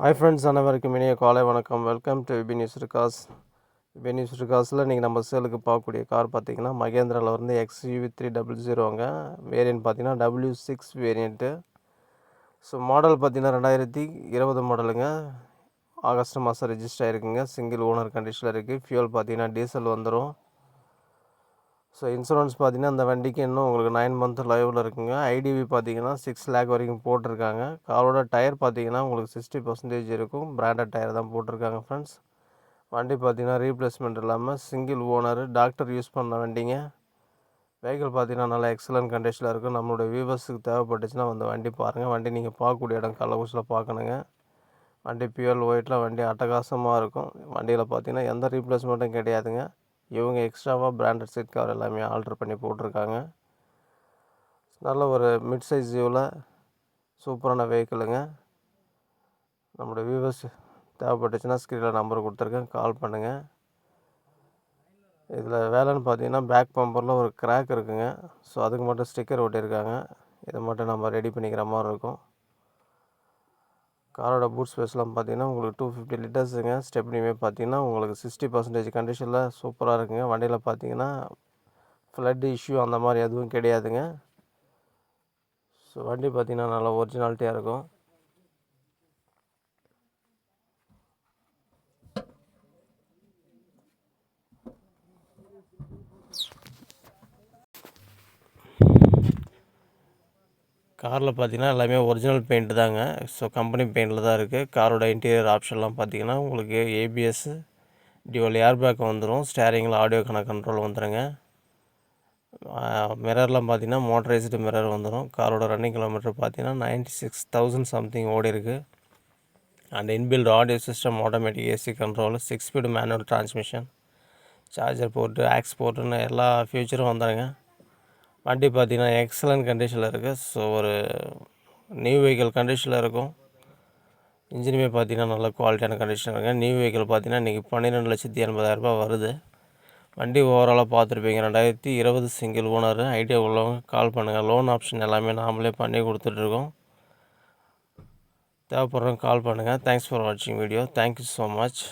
Hi friends அனைவருக்கும் இனிய காலை வணக்கம். வெல்கம் டு விபி நியூஸ் ரிகாஸ் விபி நியூஸ் ரிகாஸில் இன்றைக்கி நம்ம சேலுக்கு பார்க்கக்கூடிய கார் பார்த்தீங்கன்னா மகேந்திராவில் வந்து எக்ஸ்யூவி த்ரீ டபுள் ஜீரோங்க வேரியன்ட் பார்த்தீங்கன்னா W six variant so model பார்த்தீங்கன்னா ரெண்டாயிரத்தி இருபது மாடலுங்க ஆகஸ்ட் மாதம் ரெஜிஸ்டர் ஆகிருக்குங்க சிங்கிள் ஓனர் கண்டிஷனில் இருக்குது ஃபியூல் பார்த்தீங்கன்னா டீசல் வந்துடும் ஸோ இன்சூரன்ஸ் பார்த்தீங்கன்னா அந்த வண்டிக்கு இன்னும் உங்களுக்கு நைன் மந்த் லைவில் இருக்குங்க. ஐடிவி பார்த்தீங்கன்னா சிக்ஸ் லேக் வரைக்கும் போட்டிருக்காங்க. காரோட டயர் பார்த்தீங்கன்னா உங்களுக்கு சிக்ஸ்டி பர்சன்டேஜ் இருக்கும். பிராண்டட் டயர் தான் போட்டிருக்காங்க ஃப்ரெண்ட்ஸ் வண்டி பார்த்தீங்கன்னா ரீப்ளேஸ்மெண்ட் இல்லாமல் சிங்கிள் ஓனர் டாக்டர் யூஸ் பண்ண வண்டிங்க. வெஹிக்கிள் பார்த்தீங்கன்னா நல்லா எக்ஸலன்ட் கண்டிஷனில் இருக்கும் நம்மளுடைய வியூவர்ஸுக்கு தேவைப்பட்டுச்சுன்னா வந்து வண்டி பாருங்கள் வண்டி நீங்கள் பார்க்கக்கூடிய இடம் கள்ளக்குறிச்சியில் பார்க்கணுங்க வண்டி பியூர் ஒயிட்டில் வண்டி அட்டகாசமாக இருக்கும். வண்டியில் பார்த்தீங்கன்னா எந்த ரீப்ளேஸ்மெண்ட்டும் கிடையாதுங்க. இவங்க எக்ஸ்ட்ராவாக பிராண்டட் சீட் கவர் எல்லாமே ஆல்ட்ரு பண்ணி போட்டிருக்காங்க. நல்ல ஒரு மிட் சைஸ் வியூவில் சூப்பரான வெஹிக்கிளுங்க நம்மளோட வியூவர்ஸ் தேவைப்பட்டுச்சுன்னா ஸ்க்ரீனில் நம்பர் கொடுத்துருக்கேன். கால் பண்ணுங்கள் இதில் வேலைன்னு பார்த்தீங்கன்னா பேக் பம்பரில் ஒரு கிராக் இருக்குங்க. ஸோ அதுக்கு மட்டும் ஸ்டிக்கர் ஒட்டியிருக்காங்க. இதை மட்டும் நம்ம ரெடி பண்ணிக்கிற மாதிரி இருக்கும். காரோட பூட் ஸ்பேஸ்லாம் பார்த்தீங்கன்னா உங்களுக்கு டூ ஃபிஃப்டி லிட்டர்ஸுங்க ஸ்டெப்னியுமே பார்த்தீங்கன்னா உங்களுக்கு சிக்ஸ்டி பர்சன்டேஜ் கண்டிஷனில் சூப்பராக இருக்குங்க. வண்டியில் பார்த்தீங்கன்னா ஃப்ளட் இஷ்யூ அந்த மாதிரி எதுவும் கிடையாதுங்க. ஸோ வண்டி பார்த்திங்கன்னா நல்லா ஒரிஜினாலிட்டியாக இருக்கும். காரில் பார்த்தீங்கன்னா எல்லாமே ஒரிஜினல் பெயிண்ட் தாங்க. ஸோ கம்பெனி பெயிண்டில் தான் இருக்குது காரோட இன்டீரியர் ஆப்ஷன்லாம் பார்த்தீங்கன்னா உங்களுக்கு ஏபிஎஸ் டியூவல் ஏர் பேக் வந்துடும் ஸ்டேரிங்கில் ஆடியோ கனெக்ட் கண்ட்ரோல் வந்துடுங்க மிரர்லாம் பார்த்தீங்கன்னா மோட்டரைஸ்டு மிரர் வந்துடும் காரோட ரன்னிங் கிலோமீட்டர் பார்த்தீங்கன்னா நைன்ட்டி சிக்ஸ் தௌசண்ட் சம்திங் ஓடி இருக்குது and inbuilt audio system automatic AC control six speed manual transmission charger port aux போர்ட்டுன்னு எல்லா ஃபியூச்சரும் வந்துடுங்க வண்டி பார்த்திங்கன்னா எக்ஸலண்ட் கண்டிஷனில் இருக்குது ஸோ ஒரு நியூ வெஹிக்கிள் கண்டிஷனில் இருக்கும். இன்ஜினுமே பார்த்திங்கன்னா நல்ல குவாலிட்டியான கண்டிஷன் இருக்குது நியூ வெஹிக்கிள் பார்த்திங்கன்னா இன்றைக்கி பன்னிரெண்டு லட்சத்தி எண்பதாயிரரூபா வருது. வண்டி ஓவராலாக பார்த்துருப்பீங்க. ரெண்டாயிரத்தி இருபது சிங்கிள் ஓனர் ஐடியா உள்ளவங்க கால் பண்ணுங்கள் லோன் ஆப்ஷன் எல்லாமே நாமளே பண்ணி கொடுத்துட்ருக்கோம் தேவைப்படுறவங்க கால் பண்ணுங்கள் தேங்க்ஸ் ஃபார் வாட்சிங் video thank you so much